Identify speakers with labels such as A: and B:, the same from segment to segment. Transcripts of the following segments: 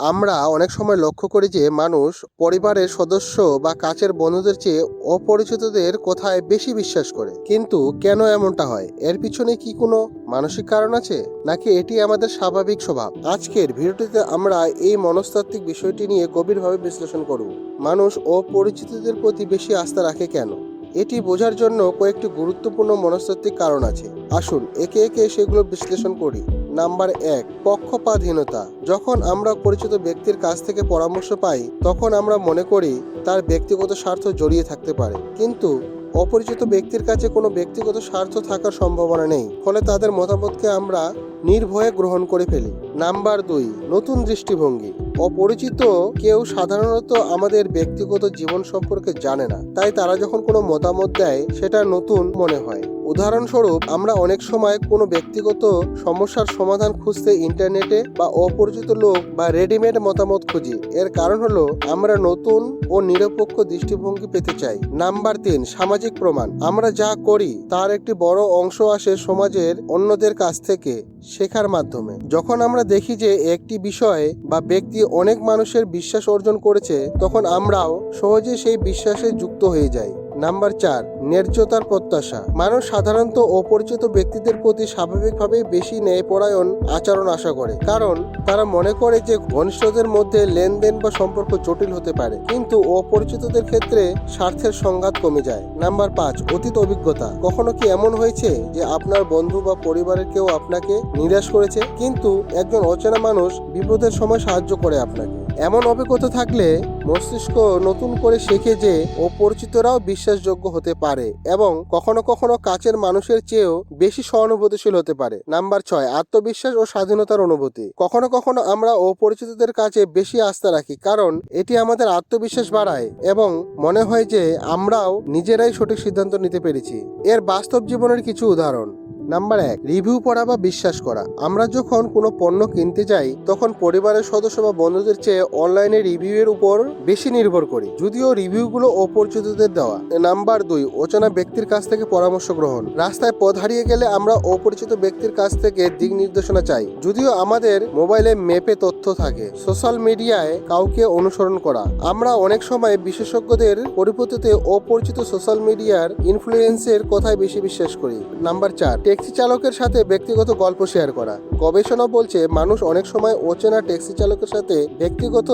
A: আমরা অনেক সময় লক্ষ্য করি যে মানুষ পরিবারের সদস্য বা কাছের বন্ধুদের চেয়ে অপরিচিতদের কথায় বেশি বিশ্বাস করে। কিন্তু কেন এমনটা হয়? এর পিছনে কি কোনো মানসিক কারণ আছে? নাকি এটি আমাদের স্বাভাবিক স্বভাব? আজকের ভিডিওটিতে আমরা এই মনস্তাত্ত্বিক বিষয়টি নিয়ে গভীরভাবে বিশ্লেষণ করব। মানুষ অপরিচিতদের প্রতি বেশি আস্থা রাখে কেন? এটি বোঝার জন্য কয়েকটি গুরুত্বপূর্ণ মনস্তাত্ত্বিক কারণ আছে। আসুন একে একে সেগুলো বিশ্লেষণ করি। নাম্বার এক, পক্ষপাতহীনতা। যখন আমরা পরিচিত ব্যক্তির কাছ থেকে পরামর্শ পাই, তখন আমরা মনে করি তার ব্যক্তিগত স্বার্থ জড়িয়ে থাকতে পারে। কিন্তু অপরিচিত ব্যক্তির কাছে কোনো ব্যক্তিগত স্বার্থ থাকার সম্ভাবনা নেই, ফলে তাদের মতামতকে আমরা নির্ভয়ে গ্রহণ করে ফেলি। নাম্বার দুই, নতুন দৃষ্টিভঙ্গি। অপরিচিত কেউ সাধারণত আমাদের ব্যক্তিগত জীবন সম্পর্কে জানে না, তাই তারা যখন কোনো মতামত দেয়, সেটা নতুন মনে হয়। উদাহরণস্বরূপ, আমরা অনেক সময় কোনো ব্যক্তিগত সমস্যার সমাধান খুঁজতে ইন্টারনেটে বা অপরিচিত লোক বা রেডিমেড মতামত খুঁজি। এর কারণ হলো, আমরা নতুন ও নিরপেক্ষ দৃষ্টিভঙ্গি পেতে চাই। নাম্বার তিন, সামাজিক প্রমাণ। আমরা যা করি, তার একটি বড় অংশ আসে সমাজের অন্যদের কাছ থেকে শেখার মাধ্যমে। যখন আমরা দেখি যে একটি বিষয় বা ব্যক্তি অনেক মানুষের বিশ্বাস অর্জন করেছে, তখন আমরাও সহজে সেই বিশ্বাসে যুক্ত হয়ে যাই। নাম্বার চার ন্যায্যতার প্রত্যাশা। মানুষ সাধারণত অপরিচিত ব্যক্তিদের প্রতি স্বাভাবিকভাবেই বেশি ন্যায়পরায়ণ আচরণ আশা করে। কারণ, তারা মনে করে যে ঘনিষ্ঠদের মধ্যে লেনদেন বা সম্পর্ক জটিল হতে পারে। কিন্তু অপরিচিতদের ক্ষেত্রে স্বার্থের সংঘাত কমে যায়। নাম্বার পাঁচ, অতীত অভিজ্ঞতা। কখনো কি এমন হয়েছে যে আপনার বন্ধু বা পরিবারের কেউ আপনাকে নিরাশ করেছে? কিন্তু একজন অচেনা মানুষ বিপদের সময় সাহায্য করে আপনাকে। এমন অভিজ্ঞতা থাকলে মস্তিষ্ক নতুন করে শেখে যে অপরিচিতরাও বিশ্বাসযোগ্য হতে পারে এবং কখনো কখনো কাছের মানুষের চেয়েও বেশি সহানুভূতিশীল হতে পারে। নাম্বার ছয়, আত্মবিশ্বাস ও স্বাধীনতার অনুভূতি। কখনো কখনো আমরা অপরিচিতদের কাছে বেশি আস্থা রাখি কারণ এটি আমাদের আত্মবিশ্বাস বাড়ায় এবং মনে হয় যে আমরাও নিজেরাই সঠিক সিদ্ধান্ত নিতে পেরেছি। এর বাস্তব জীবনের কিছু উদাহরণ। নাম্বার এক, রিভিউ পড়া বা বিশ্বাস করা। আমরা যখন কোনো পণ্য কিনতে যাই, তখন পরিবারের সদস্য বা বন্ধুদের চেয়ে অনলাইনে রিভিউ এর উপর বেশি নির্ভর করি। যদিও রিভিউগুলো অপরিচিতদের দেওয়া। নাম্বার দুই, অচেনা ব্যক্তির কাছ থেকে পরামর্শ গ্রহণ। রাস্তায় পথ হারিয়ে গেলে আমরা অপরিচিত ব্যক্তির কাছ থেকে দিক নির্দেশনা চাই। যদিও আমাদের মোবাইলে ম্যাপে তথ্য থাকে, সোশ্যাল মিডিয়ায় কাউকে অনুসরণ করা। আমরা অনেক সময় বিশেষজ্ঞদের পরিবর্তে অপরিচিত সোশ্যাল মিডিয়ার ইনফ্লুয়েন্সের কথায় বেশি বিশ্বাস করি। নাম্বার চার ট্যাক্সি চালকের সাথে ব্যক্তিগত গল্প শেয়ার করা। গবেষণা বলছে, মানুষ অনেক সময় অচেনা ট্যাক্সি চালকের সাথে ব্যক্তিগত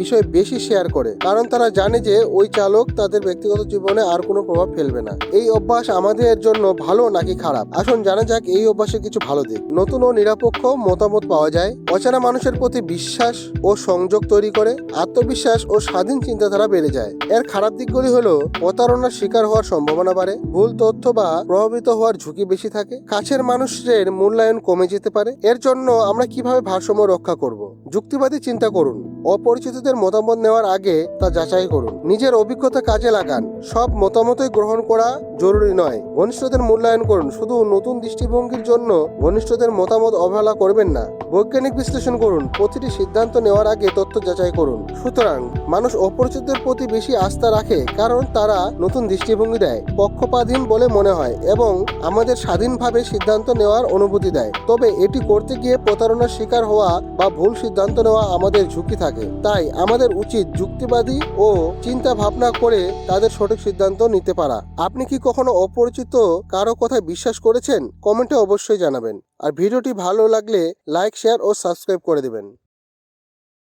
A: বিষয় বেশি শেয়ার করে, কারণ তারা জানে যে ওই চালক তাদের ব্যক্তিগত জীবনে আর কোনো প্রভাব ফেলবে না। এই অভ্যাস আমাদের জন্য ভালো নাকি খারাপ? আসুন জানা যাক এই অভ্যাসের কিছু ভালো দিক। নতুন ও নিরপেক্ষ মতামত পাওয়া যায়। অচেনা মানুষের প্রতি বিশ্বাস ও সংযোগ তৈরি করে, আত্মবিশ্বাস ও স্বাধীন চিন্তাধারা বেড়ে যায়। এর খারাপ দিকগুলি হলো, প্রতারণার শিকার হওয়ার সম্ভাবনা বাড়ে, ভুল তথ্য বা প্রভাবিত হওয়ার ঝুঁকি বেশি থাকে কাছের মানুষের মূল্যায়ন কমে যেতে পারে। এর জন্য আমরা কীভাবে ভারসাম্য রক্ষা করব? যুক্তিবাদী চিন্তা করুন। অপরিচিতদের মতামত নেওয়ার আগে তা যাচাই করুন। নিজের অভিজ্ঞতা কাজে লাগান। সব মতামতই গ্রহণ করা জরুরি নয়। ঘনিষ্ঠদের মূল্যায়ন করুন। শুধু নতুন দৃষ্টিভঙ্গির জন্য ঘনিষ্ঠদের মতামত অবহেলা করবেন না। বৈজ্ঞানিক বিশ্লেষণ করুন। প্রতিটি সিদ্ধান্ত নেওয়ার আগে তথ্য যাচাই করুন। সুতরাং মানুষ অপরিচিতদের প্রতি বেশি আস্থা রাখে কারণ তারা নতুন দৃষ্টিভঙ্গি দেয়। পক্ষপাতহীন বলে মনে হয় এবং আমাদের স্বাধীনভাবে সিদ্ধান্ত নেওয়ার অনুভূতি দেয়। তবে এটি করতে গিয়ে প্রতারণার শিকার হওয়া বা ভুল সিদ্ধান্ত নেওয়া আমাদের ঝুঁকি থাকে। তাই আমাদের উচিত যুক্তিবাদী ও চিন্তা ভাবনা করে তাদের সঠিক সিদ্ধান্ত নিতে পারা। আপনি কি কখনো অপরিচিত কারও কথায় বিশ্বাস করেছেন? কমেন্টে অবশ্যই জানাবেন। আর ভিডিওটি ভালো লাগলে লাইক, শেয়ার ও সাবস্ক্রাইব করে দেবেন।